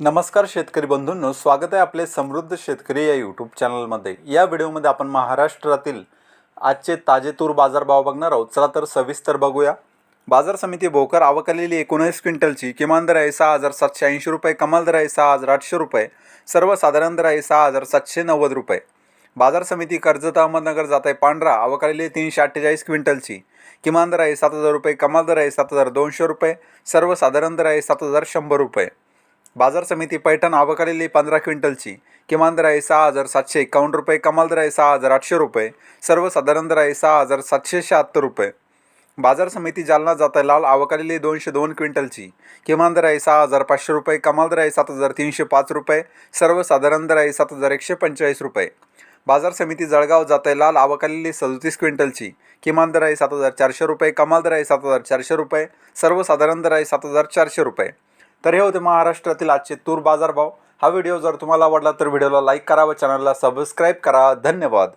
नमस्कार शेतकरी बंधूंनो स्वागत आहे आपले समृद्ध शेतकरी या यूट्यूब चॅनलमध्ये या व्हिडिओमध्ये आपण महाराष्ट्रातील आजचे ताजे तूर बाजारभाव बघणार आहोत. चला तर सविस्तर बघूया. बाजार समिती भोकर आवकलेली एकोणीस क्विंटलची किमान दर आहे सहा हजार सातशे ऐंशी रुपये कमाल दर आहे सहा हजार आठशे रुपये सर्वसाधारण दर आहे सहा हजार सातशे नव्वद रुपये. बाजार समिती कर्जत अहमदनगर जात आहे पांढरा आवकलेली आहे तीनशे अठ्ठेचाळीस क्विंटलची किमान दर आहे सात हजार रुपये कमाल दर आहे सात हजार दोनशे रुपये सर्वसाधारण दर आहे सात हजार शंभर रुपये. बाजार समिती पैठण अवकालेली पंधरा क्विंटलची. किमान दर आहे सहा हजार सातशे एकावन्न रुपये कमाल दर आहे सहा हजार आठशे रुपये सर्वसाधारण दर आहे सहा हजार सातशे शहात्तर रुपये. बाजार समिती जालना जात आहे लाल आवकलेली दोनशे दोन क्विंटलची. किमान दर आहे सहा हजार पाचशे रुपये कमाल दर आहे सात हजार तीनशे पाच रुपये सर्वसाधारण दर आहे सात हजार एकशे पंचेचाळीस रुपये. बाजार समिती जळगाव जात आहे लाल आवक सदतीस क्विंटलची. किमान दर आहे सात हजार चारशे रुपये कमाल दर आहे सात हजार चारशे रुपये सर्वसाधारण दर आहे सात हजार चारशे रुपये. तर हे होते महाराष्ट्रातील आजचे तूर बाजारभाव हा व्हिडिओ जर तुम्हाला आवडला तर व्हिडिओला लाईक करा व चॅनलला सबस्क्राईब करा. धन्यवाद.